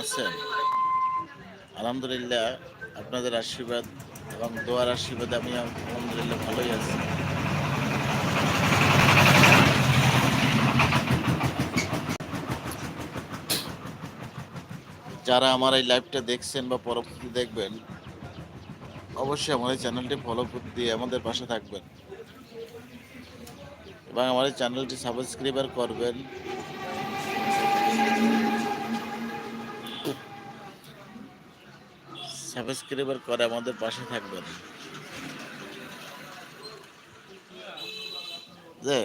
আছেন। আলহামদুলিল্লাহ, আপনাদের আশীর্বাদ এবং দোয়ার আশীর্বাদে আমি আলহামদুলিল্লাহ ভালোই আছি। যারা আমার এই লাইভটা দেখছেন বা পরবর্তী দেখবেন, অবশ্যই আমার এই চ্যানেলটি ফলো দিয়ে আমাদের পাশে থাকবেন। এবং আমার এই চ্যানেলটি সাবস্ক্রাইবার করবেন। সাবস্ক্রাইবার করে আমাদের পাশে থাকবেন। যে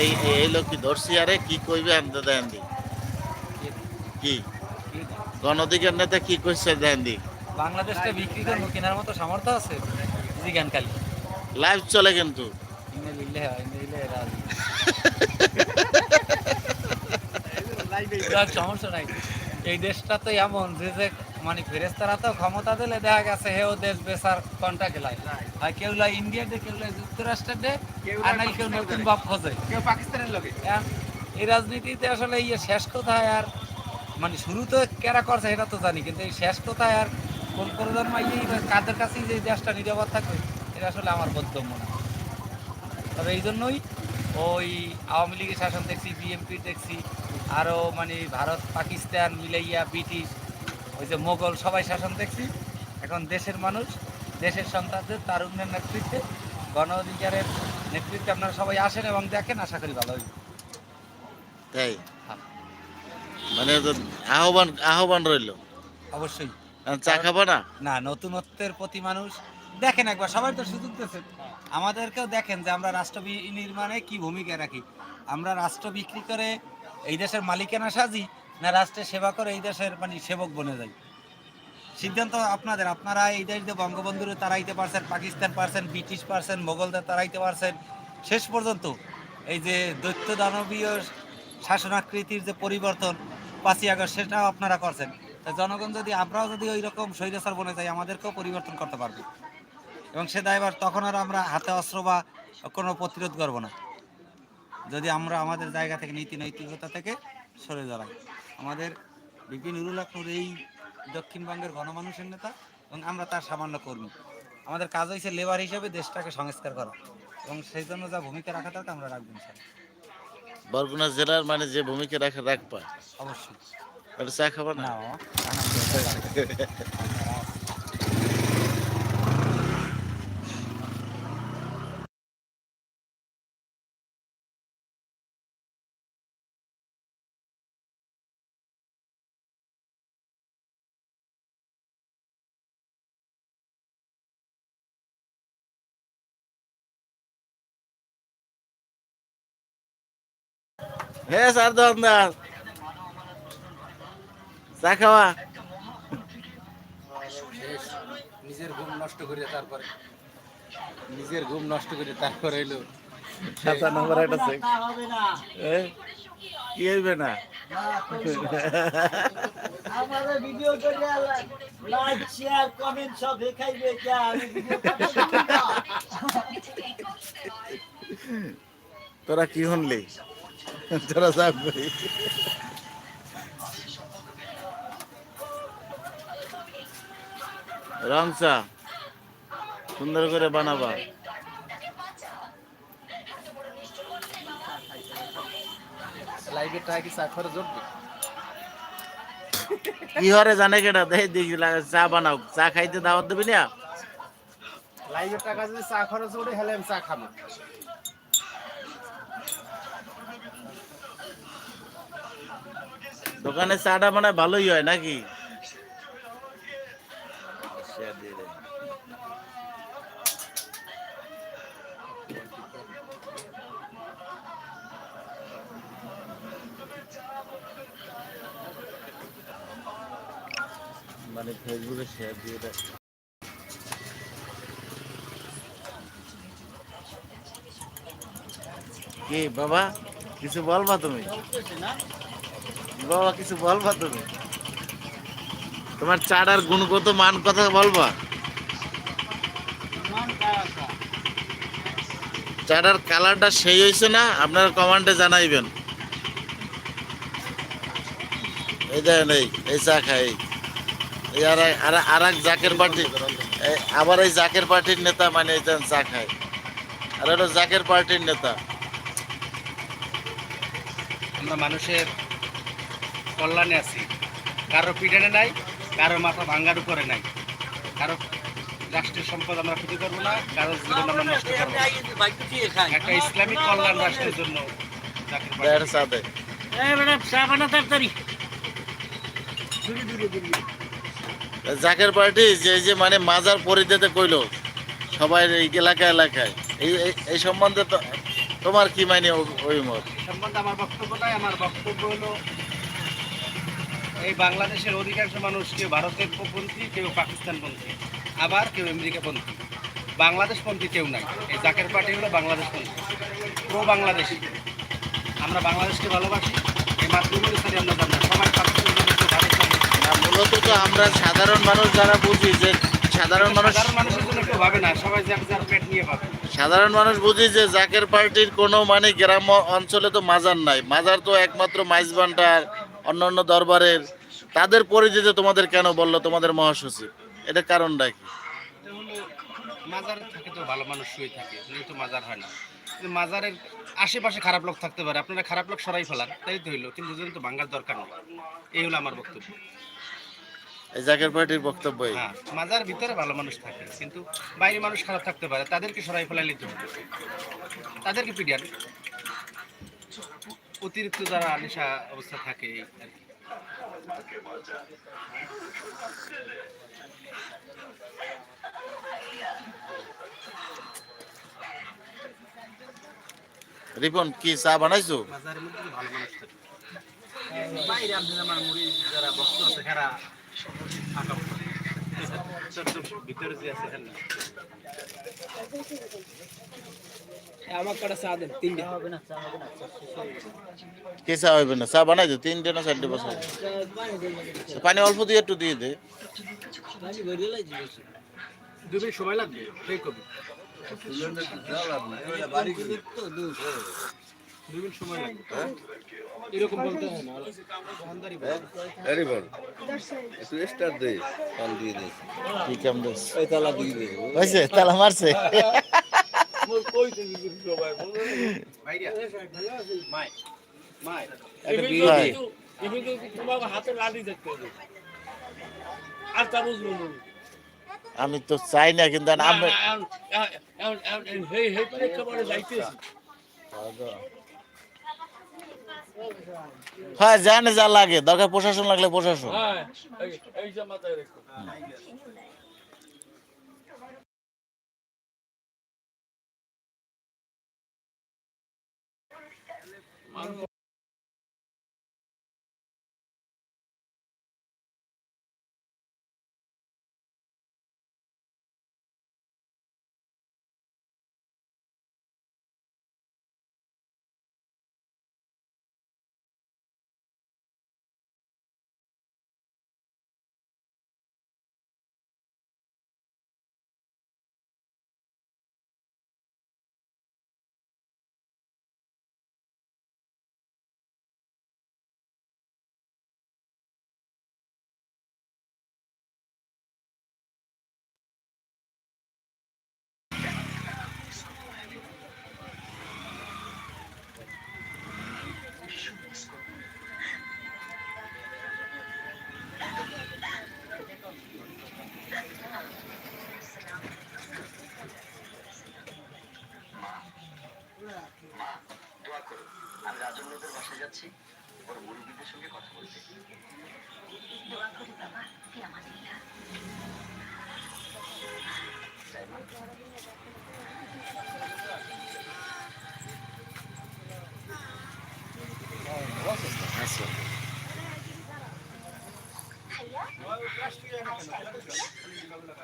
এই লোক কি ধরছি আরে কি কইবে আনতে দেন দি কি গণধিকার নেতা কি কইছে দেন দি বাংলাদেশটা বিক্রি করব কেনার মতো সামর্থ্য আছে? লাইভ চলে কিন্তু। সমস্যা নাই। এই দেশটা তো এমন যে যে মানে ফেরেস্তারা তো ক্ষমতা দিলে দেখা গেছে হেও দেশ বেসার কন্ট্যাক্ট লাই আর কেউ লাই ইন্ডিয়া দে কেউ লাই যুক্তরাষ্ট্রের দে কেউ নতুন বাপ খোঁজে। কেউ পাকিস্তানের লোকে এই রাজনীতিতে আসলে ইয়ে শেষ কোথায় আর মানে শুরু তো কেরা করছে এটা তো জানি কিন্তু এই শেষ কোথায় আর কোন প্রজন্ম এই কাদের কাছেই যে দেশটা নিরাপদ থাকবে এটা আসলে আমার বোধগম্য না তবে এই জন্যই ওই আওয়ামী লীগের শাসন দেখছি বিএনপি দেখছি আরও মানে ভারত পাকিস্তান মিলাইয়া ব্রিটিশ ওই যে মোগল সবাই শাসন দেখছি। এখন দেশের মানুষ দেশের সন্তানদের তারুণ্যের নেতৃত্বে গণ অধিকারের নেতৃত্বে আপনারা সবাই আসেন এবং দেখেন আশা করি ভালো হইবে। তাই? হ্যাঁ। মানে আহ্বান আহ্বান রইল। অবশ্যই। চা খাব না? না নতুনত্বের প্রতি মানুষ দেখেন একবার সবাই তো সুযোগ দিয়েছেন আমাদেরকেও দেখেন যে আমরা রাষ্ট্র নির্মাণে কি ভূমিকা রাখি। আমরা রাষ্ট্র বিক্রি করে এই দেশের মালিকানা সাজি না রাষ্ট্রের সেবা করে এই দেশের মানে সেবক বনে যাই। সিদ্ধান্ত আপনাদের, আপনারা এই দেশ দিয়ে বঙ্গবন্ধুরে তাড়াইতে পারছেন, পাকিস্তান পারছেন, ব্রিটিশ পারছেন, মোগলদের তাড়াইতে পারছেন, শেষ পর্যন্ত এই যে দৈত্য দানবীয় শাসনাকৃতির যে পরিবর্তন পাঁচই আগস্ট সেটাও আপনারা করছেন। তা জনগণ যদি, আমরাও যদি ওই রকম স্বৈরাচার বনে যাই, আমাদেরকেও পরিবর্তন করতে পারবে। এবং সে দায়বার তখন আর আমরা হাতে অস্ত্র বা কোনো প্রতিরোধ করব না। যদি আমরা আমাদের জায়গা থেকে নীতি নৈতিকতা থেকে সরে দাঁড়াই। আমাদের বিপিন নুরুল এই দক্ষিণবঙ্গের গণমানুষের নেতা এবং আমরা তার সামান্য কর্মী। আমাদের কাজ হয়েছে লেবার হিসেবে দেশটাকে সংস্কার করা এবং সেই জন্য যা ভূমিকা রাখা দরকার আমরা রাখবেন স্যার বরগুনা জেলার মানে যে ভূমিকা রাখা রাখবা? অবশ্যই। এটা চা খাবার না। না আনন্দ। হে স্যার দোকানদার চা খাওয়া? নিজের ঘুম নষ্ট করে তারপরে। নিজের ঘুম নষ্ট করে তারপরে এলো। খাতা নাম্বার একটা চেক কি হইবে না? আমাদের ভিডিও করে লাইক শেয়ার কমেন্ট সব দেখাইবে যা আমি ভিডিও তোরা কি শুনলি? তোরা চাপ করি রং চা সুন্দর করে বানাবা। লাইভে টাকা কি চাকর জড়বে কি হরে জানে কেটা দেখ দেখি চা বানাও। চা খাইতে দাওয়াত দিবি না? লাইভে টাকা যদি চা খরচ ওঠে হলে আমি চা খাব। দোকানে চাটা মানে ভালোই হয় নাকি। মানে ফেসবুকে শেয়ার দিয়ে দেয় কি বাবা, কিছু বলবা তুমি বাবা, কিছু বলবা তুমি? তোমার চাটার গুণগত মান কথা বলবা? চাটার কালারটা সেই হয়েছে না? আপনারা কমান্ডে জানাইবেন। এই দেখেন এই এই চা খাই। এই আর আর এক জাকের পার্টি আবার এই জাকের পার্টির নেতা মানে এই চা খায় আর জাকের পার্টির নেতা। আমরা মানুষের কল্যাণে আছি। কারও পিঠেনে নাই কারও মাথা ভাঙ্গার উপরে নাই। কারও রাষ্ট্রের সম্পদ আমরা ক্ষতি করব না কারও জীবন আমরা নষ্ট করব একটা ইসলামিক কল্যাণ রাষ্ট্রের জন্য জাকির পার্টি। যে যে মানে মাজার পরিদেতে কইলো সবাই এই এলাকা এলাকায়। এই এই- এই সম্বন্ধে তো তোমার কি মানে ও- ওই মত সম্বন্ধে আমার বক্তব্য নাই আমার বক্তব্য হলো এই বাংলাদেশের অধিকাংশ মানুষ কেউ ভারতের পন্থী কেউ পাকিস্তানপন্থী আবার কেউ আমেরিকাপন্থী। বাংলাদেশপন্থী কেউ নাই। এই জাকের পার্টি হলো বাংলাদেশপন্থী। প্রো বাংলাদেশি আমরা বাংলাদেশকে ভালোবাসি এই মাতৃভূমি স্থানে আমরা জানি সবাই মূলত তো আমরা সাধারণ মানুষ যারা বুঝি যে সাধারণ মানুষ সাধারণ মানুষের জন্য কেউ ভাবে না। সবাই যার যার পেট নিয়ে ভাবে। সাধারণ মানুষ বুঝি যে জাকের পার্টির কোনো মানে গ্রাম অঞ্চলে তো মাজার নাই। মাজার তো একমাত্র মাইজবান্ডার অন্যান্য দরবারের তাদের পরিচিতি তোমাদের কেন বলল? তোমাদের মহাসচিব। এটা কারণটা কি? মাজার থাকে তো ভালো মানুষ শুয়ে থাকে মাজার হয় না। কিন্তু মাজারের আশেপাশে খারাপ লোক থাকতে পারে আপনারা খারাপ লোক সরাই ফেলান তাই তো হইল। কিন্তু যদি তো ভাঙ্গার দরকার নেই। এই হলো আমার বক্তব্য। এই জাকের পার্টির বক্তব্যই হ্যাঁ মাজার ভিতরে ভালো মানুষ থাকে কিন্তু বাইরে মানুষ খারাপ থাকতে পারে তাদেরকে সরাই ফেলাইলে তো তাদেরকে পিডিয়ান অতিরিক্ত যারা নেশা অবস্থা থাকে আর কি। রিপন কি চা বানাইছো? বাইরে আমার মুড়ি যারা ভক্ত আছে হেরা কটা চা হবে না চা। কি চা বানাইছো তিনটে না চারটে পানি অল্প দিয়ে একটু দিয়ে দে সময় লাগবে। দুদিন সময় লাগবে এরকম বলতে হয় না দোকানদারি বলে। একটু স্টার দে পান দিয়ে দে। কি কাম দিস এই তালা দিয়ে দে। হয়েছে? তালা মারছে? ভাইরা, মাই। মাই। একটা বিয়ে। ভাই, দে তোমাকে হাতে লাঠি দেখতে হবে। আর তা বুঝলো না। আমি তো চাই না কিন্তু আমি হ্যাঁ জানে যা লাগে। দরকার প্রশাসন লাগলে প্রশাসন। হ্যাঁ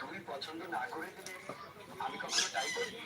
তুমি পছন্দ না করে দিলে আমি কখনো তাই করি